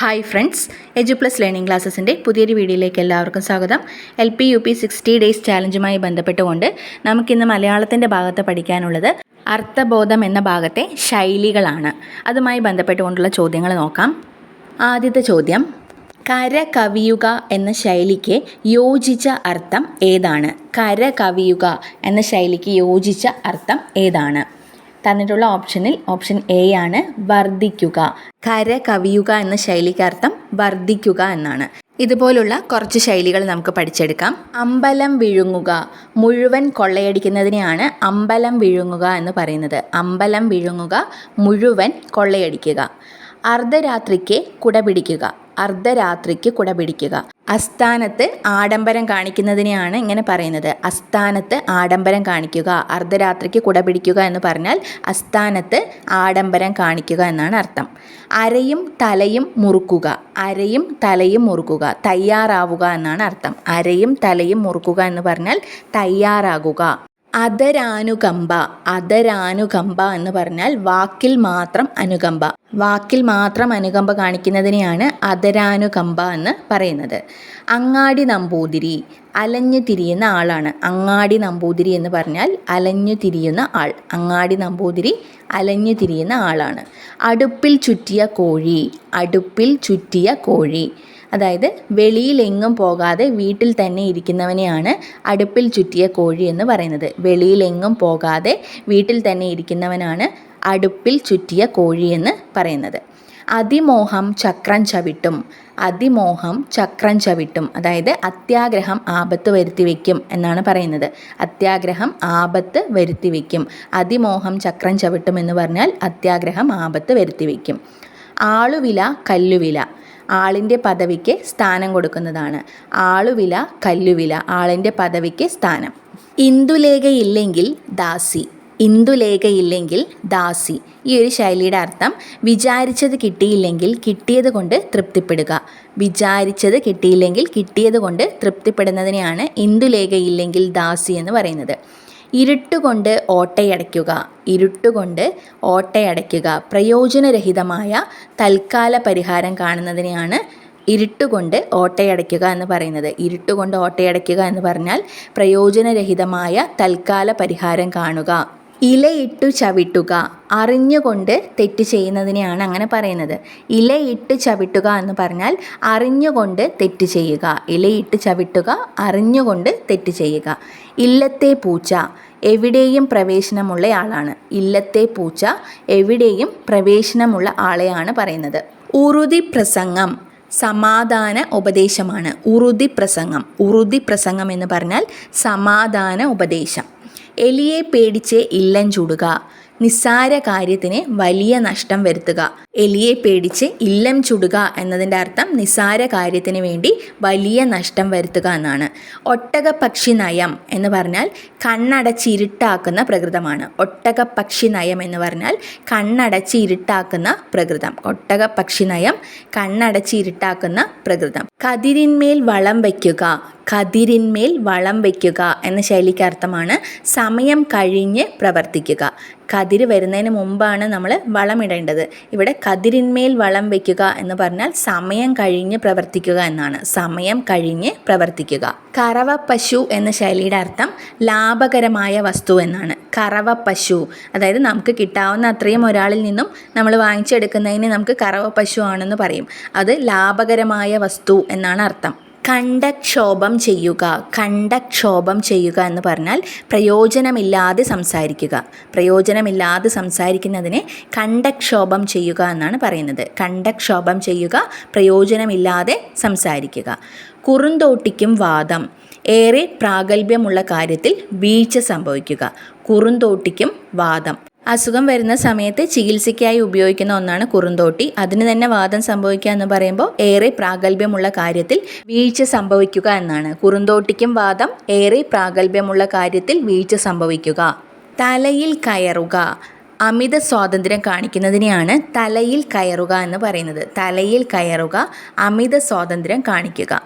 Hi friends edu plus learning ക്ലാസ്സസിന്റെ പുതിയൊരു വീഡിയോയിലേക്ക് എല്ലാവർക്കും സ്വാഗതം. L P U P sixty days ചാലഞ്ചുമായി ബന്ധപ്പെട്ടുകൊണ്ട് നമുക്കിന്ന് മലയാളത്തിന്റെ ഭാഗത്ത് പഠിക്കാനുള്ളത് അർത്ഥബോധം എന്ന ഭാഗത്തെ ശൈലികളാണ്. അതുമായി ബന്ധപ്പെട്ടുകൊണ്ടുള്ള ചോദ്യങ്ങൾ നോക്കാം. ആദ്യത്തെ ചോദ്യം കര കവിയുക എന്ന ശൈലിക്ക് യോജിച്ച അർത്ഥം ഏതാണ്? കര കവിയുക എന്ന ശൈലിക്ക് യോജിച്ച അർത്ഥം ഏതാണ്? തന്നിട്ടുള്ള ഓപ്ഷനിൽ ഓപ്ഷൻ എ ആണ് വർദ്ധിക്കുക. കര കവിയുക എന്ന ശൈലിക്കർത്ഥം വർദ്ധിക്കുക എന്നാണ്. ഇതുപോലുള്ള കുറച്ച് ശൈലികൾ നമുക്ക് പഠിച്ചെടുക്കാം. അമ്പലം വിഴുങ്ങുക. മുഴുവൻ കൊള്ളയടിക്കുന്നതിനെയാണ് അമ്പലം വിഴുങ്ങുക എന്ന് പറയുന്നത്. അമ്പലം വിഴുങ്ങുക മുഴുവൻ കൊള്ളയടിക്കുക. അർദ്ധരാത്രിക്ക് കുട പിടിക്കുക അർദ്ധരാത്രിക്ക് കുട പിടിക്കുക അസ്ഥാനത്ത് ആഡംബരം കാണിക്കുന്നതിനെയാണ് ഇങ്ങനെ പറയുന്നത്. അസ്ഥാനത്ത് ആഡംബരം കാണിക്കുക. അർദ്ധരാത്രിക്ക് കുട പിടിക്കുക എന്ന് പറഞ്ഞാൽ അസ്ഥാനത്ത് ആഡംബരം കാണിക്കുക എന്നാണ് അർത്ഥം. അരയും തലയും മുറുക്കുക. അരയും തലയും മുറുക്കുക. തയ്യാറാവുക എന്നാണ് അർത്ഥം. അരയും തലയും മുറുക്കുക എന്ന് പറഞ്ഞാൽ തയ്യാറാകുക. അതരാനുകമ്പ അതരാനുകമ്പ എന്ന് പറഞ്ഞാൽ വാക്കിൽ മാത്രം അനുകമ്പ. വാക്കിൽ മാത്രം അനുകമ്പ കാണിക്കുന്നതിനെയാണ് അതരാനുകമ്പ എന്ന് പറയുന്നത്. അങ്ങാടി നമ്പൂതിരി അലഞ്ഞു തിരിയുന്ന ആളാണ്. അങ്ങാടി നമ്പൂതിരി എന്ന് പറഞ്ഞാൽ അലഞ്ഞു തിരിയുന്ന ആൾ. അങ്ങാടി നമ്പൂതിരി അലഞ്ഞു തിരിയുന്ന ആളാണ്. അടുപ്പിൽ ചുറ്റിയ കോഴി അടുപ്പിൽ ചുറ്റിയ കോഴി. അതായത് വെളിയിലെങ്ങും പോകാതെ വീട്ടിൽ തന്നെ ഇരിക്കുന്നവനെയാണ് അടുപ്പിൽ ചുറ്റിയ കോഴി എന്ന് പറയുന്നത്. വെളിയിലെങ്ങും പോകാതെ വീട്ടിൽ തന്നെ ഇരിക്കുന്നവനാണ് അടുപ്പിൽ ചുറ്റിയ കോഴി എന്ന് പറയുന്നത്. അതിമോഹം ചക്രം ചവിട്ടും. അതിമോഹം ചക്രം ചവിട്ടും. അതായത് അത്യാഗ്രഹം ആപത്ത് വരുത്തി വയ്ക്കും എന്നാണ് പറയുന്നത്. അത്യാഗ്രഹം ആപത്ത് വരുത്തി വയ്ക്കും അതിമോഹം ചക്രം ചവിട്ടും എന്ന് പറഞ്ഞാൽ അത്യാഗ്രഹം ആപത്ത് വരുത്തി വയ്ക്കും ആളുവില കല്ലുവില. ആളിന്റെ പദവിക്ക് സ്ഥാനം കൊടുക്കുന്നതാണ്. ആളുവില കല്ലുവില ആളിന്റെ പദവിക്ക് സ്ഥാനം. ഇന്ദുലേഖയില്ലെങ്കിൽ ദാസി. ഇന്ദുലേഖയില്ലെങ്കിൽ ദാസി. ഈ ഒരു ശൈലിയുടെ അർത്ഥം വിചാരിച്ചത് കിട്ടിയില്ലെങ്കിൽ കിട്ടിയത് കൊണ്ട് തൃപ്തിപ്പെടുക. വിചാരിച്ചത് കിട്ടിയില്ലെങ്കിൽ കിട്ടിയത് കൊണ്ട് തൃപ്തിപ്പെടുന്നതിനെയാണ് ഇന്ദുലേഖയില്ലെങ്കിൽ ദാസി എന്ന് പറയുന്നത്. ഇരുട്ടുകൊണ്ട് ഓട്ടയടയ്ക്കുക. ഇരുട്ടുകൊണ്ട് ഓട്ടയടയ്ക്കുക. പ്രയോജനരഹിതമായ തൽക്കാല പരിഹാരം കാണുന്നതിനെയാണ് ഇരുട്ടുകൊണ്ട് ഓട്ടയടയ്ക്കുക എന്ന് പറയുന്നത്. ഇരുട്ടുകൊണ്ട് ഓട്ടയടയ്ക്കുക എന്ന് പറഞ്ഞാൽ പ്രയോജനരഹിതമായ തൽക്കാല പരിഹാരം കാണുക. ഇലയിട്ടു ചവിട്ടുക. അറിഞ്ഞുകൊണ്ട് തെറ്റ് ചെയ്യുന്നതിനെയാണ് അങ്ങനെ പറയുന്നത്. ഇലയിട്ട് ചവിട്ടുക എന്ന് പറഞ്ഞാൽ അറിഞ്ഞുകൊണ്ട് തെറ്റ് ചെയ്യുക. ഇലയിട്ട് ചവിട്ടുക അറിഞ്ഞുകൊണ്ട് തെറ്റ് ചെയ്യുക. ഇല്ലത്തെ പൂച്ച. എവിടെയും പ്രവേശനമുള്ള ആളാണ്. ഇല്ലത്തെ പൂച്ച എവിടെയും പ്രവേശനമുള്ള ആളെയാണ് പറയുന്നത്. ഉറുതി പ്രസംഗം സമാധാന ഉപദേശമാണ്. ഉറുതി പ്രസംഗം. ഉറുതി പ്രസംഗം എന്ന് പറഞ്ഞാൽ സമാധാന ഉപദേശം. എലിയെ പേടിച്ച് ഇല്ലം ചുടുക. നിസ്സാര കാര്യത്തിന് വലിയ നഷ്ടം വരുത്തുക. എലിയെ പേടിച്ച് ഇല്ലം ചുടുക എന്നതിന്റെ അർത്ഥം നിസ്സാര കാര്യത്തിന് വേണ്ടി വലിയ നഷ്ടം വരുത്തുക എന്നാണ്. ഒട്ടകപക്ഷി നയം എന്ന് പറഞ്ഞാൽ കണ്ണടച്ച് ഇരുട്ടാക്കുന്ന പ്രകൃതമാണ്. ഒട്ടകപക്ഷി നയം എന്ന് പറഞ്ഞാൽ കണ്ണടച്ച് ഇരുട്ടാക്കുന്ന പ്രകൃതം. ഒട്ടകപക്ഷി നയം കണ്ണടച്ച് ഇരുട്ടാക്കുന്ന പ്രകൃതം. കതിരിന്മേൽ വളം വയ്ക്കുക. കതിരിന്മേൽ വളം വയ്ക്കുക എന്ന ശൈലിക്ക് അർത്ഥമാണ് സമയം കഴിഞ്ഞ് പ്രവർത്തിക്കുക. കതിര് വരുന്നതിന് മുമ്പാണ് നമ്മൾ വളമിടേണ്ടത് ഇവിടെ കതിരിന്മേൽ വളം വയ്ക്കുക എന്ന് പറഞ്ഞാൽ സമയം കഴിഞ്ഞ് പ്രവർത്തിക്കുക എന്നാണ്. സമയം കഴിഞ്ഞ് പ്രവർത്തിക്കുക. കറവ പശു എന്ന ശൈലിയുടെ അർത്ഥം ലാഭകരമായ വസ്തു എന്നാണ്. കറവ പശു. അതായത് നമുക്ക് കിട്ടാവുന്ന അത്രയും ഒരാളിൽ നിന്നും നമ്മൾ വാങ്ങിച്ചെടുക്കുന്നതിന് നമുക്ക് കറവ പശു ആണെന്ന് പറയും. അത് ലാഭകരമായ വസ്തു എന്നാണ് അർത്ഥം. കണ്ടക്ഷോഭം ചെയ്യുക കണ്ടക്ഷോഭം ചെയ്യുക എന്ന് പറഞ്ഞാൽ പ്രയോജനമില്ലാതെ സംസാരിക്കുക. പ്രയോജനമില്ലാതെ സംസാരിക്കുന്നതിനെ കണ്ടക്ഷോഭം ചെയ്യുക എന്നാണ് പറയുന്നത്. കണ്ടക്ഷോഭം ചെയ്യുക പ്രയോജനമില്ലാതെ സംസാരിക്കുക. കുറുന്തോട്ടിക്കും വാദം. ഏറെ പ്രാഗൽഭ്യമുള്ള കാര്യത്തിൽ വീഴ്ച സംഭവിക്കുക. കുറുന്തോട്ടിക്കും വാദം. അസുഖം വരുന്ന സമയത്ത് ചികിത്സയ്ക്കായി ഉപയോഗിക്കുന്ന ഒന്നാണ് കുറുന്തോട്ടി. അതിന് തന്നെ വാദം സംഭവിക്കുക എന്ന് പറയുമ്പോൾ ഏറെ പ്രാഗൽഭ്യമുള്ള കാര്യത്തിൽ വീഴ്ച സംഭവിക്കുക എന്നാണ്. കുറുന്തോട്ടിക്കും വാദം ഏറെ പ്രാഗൽഭ്യമുള്ള കാര്യത്തിൽ വീഴ്ച സംഭവിക്കുക. തലയിൽ കയറുക. അമിത സ്വാതന്ത്ര്യം കാണിക്കുന്നതിനെയാണ് തലയിൽ കയറുക എന്ന് പറയുന്നത്. തലയിൽ കയറുക അമിത സ്വാതന്ത്ര്യം കാണിക്കുക.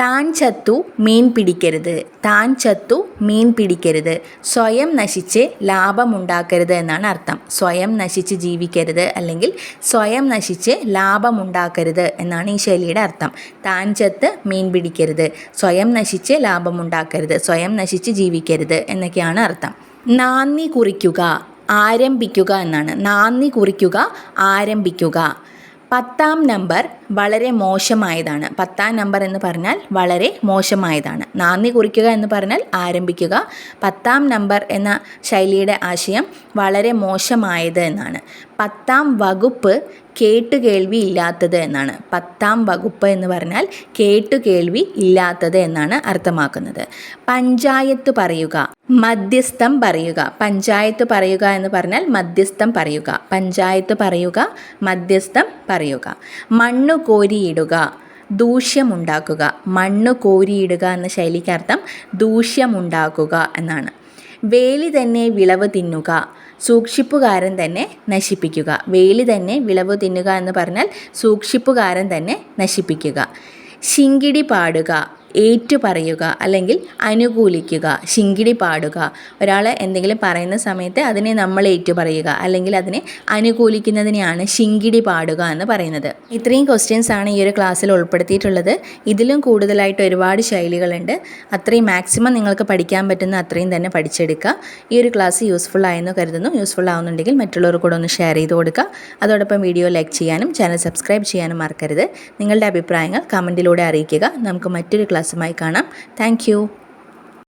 താൻ ചത്തു മീൻ പിടിക്കരുത്. താൻ ചത്തു മീൻ പിടിക്കരുത്. സ്വയം നശിച്ച് ലാഭമുണ്ടാക്കരുത് എന്നാണ് അർത്ഥം. സ്വയം നശിച്ച് ജീവിക്കരുത് അല്ലെങ്കിൽ സ്വയം നശിച്ച് ലാഭമുണ്ടാക്കരുത് എന്നാണ് ഈ ശൈലിയുടെ അർത്ഥം. താൻ ചത്ത് മീൻ പിടിക്കരുത്. സ്വയം നശിച്ച് ലാഭമുണ്ടാക്കരുത്. സ്വയം നശിച്ച് ജീവിക്കരുത് എന്നൊക്കെയാണ് അർത്ഥം. നാന്ദി കുറിക്കുക ആരംഭിക്കുക എന്നാണ്. നാന്ദി കുറിക്കുക ആരംഭിക്കുക. പത്താം നമ്പർ വളരെ മോശമായതാണ്. പത്താം നമ്പർ എന്ന് പറഞ്ഞാൽ വളരെ മോശമായതാണ്. നാന്ദി കുറിക്കുക എന്ന് പറഞ്ഞാൽ ആരംഭിക്കുക. പത്താം നമ്പർ എന്ന ശൈലിയുടെ ആശയം വളരെ മോശമായത് എന്നാണ്. പത്താം വകുപ്പ് കേട്ടുകേൾവി ഇല്ലാത്തത് എന്നാണ്. പത്താം വകുപ്പ് എന്ന് പറഞ്ഞാൽ കേട്ടുകേൾവി ഇല്ലാത്തത് എന്നാണ് അർത്ഥമാക്കുന്നത്. പഞ്ചായത്ത് പറയുക മധ്യസ്ഥം പറയുക. പഞ്ചായത്ത് പറയുക എന്ന് പറഞ്ഞാൽ മധ്യസ്ഥം പറയുക. പഞ്ചായത്ത് പറയുക മധ്യസ്ഥം പറയുക. മണ്ണ് കോരിയിടുക ദൂഷ്യമുണ്ടാക്കുക. മണ്ണ് കോരിയിടുക എന്ന ശൈലിക്കർത്ഥം ദൂഷ്യമുണ്ടാക്കുക എന്നാണ്. വേലി തന്നെ വിളവ് തിന്നുക സൂക്ഷിപ്പുകാരൻ തന്നെ നശിപ്പിക്കുക. വേലി തന്നെ വിളവ് തിന്നുക എന്ന് പറഞ്ഞാൽ സൂക്ഷിപ്പുകാരൻ തന്നെ നശിപ്പിക്കുക. ശിങ്കിടി പാടുക. ഏറ്റു പറയുക അല്ലെങ്കിൽ അനുകൂലിക്കുക ശിങ്കിടി പാടുക. ഒരാൾ എന്തെങ്കിലും പറയുന്ന സമയത്ത് അതിനെ നമ്മൾ ഏറ്റുപറയുക അല്ലെങ്കിൽ അതിനെ അനുകൂലിക്കുന്നതിനെയാണ് ശിങ്കിടി പാടുക എന്ന് പറയുന്നത്. ഇത്രയും ക്വസ്റ്റ്യൻസ് ആണ് ഈ ഒരു ക്ലാസ്സിൽ ഉൾപ്പെടുത്തിയിട്ടുള്ളത്. ഇതിലും കൂടുതലായിട്ട് ഒരുപാട് ശൈലികളുണ്ട്. അത്രയും മാക്സിമം നിങ്ങൾക്ക് പഠിക്കാൻ പറ്റുന്ന അത്രയും തന്നെ പഠിച്ചെടുക്കുക. ഈ ഒരു ക്ലാസ് യൂസ്ഫുൾ ആയെന്ന് കരുതുന്നു. യൂസ്ഫുൾ ആവുന്നുണ്ടെങ്കിൽ മറ്റുള്ളവർ കൂടെ ഒന്ന് ഷെയർ ചെയ്ത് കൊടുക്കുക. അതോടൊപ്പം വീഡിയോ ലൈക്ക് ചെയ്യാനും ചാനൽ സബ്സ്ക്രൈബ് ചെയ്യാനും മറക്കരുത്. നിങ്ങളുടെ അഭിപ്രായങ്ങൾ കമന്റിലൂടെ അറിയിക്കുക. നമുക്ക് മറ്റൊരു ക്ലാസ്സുമായി കാണാം. താങ്ക്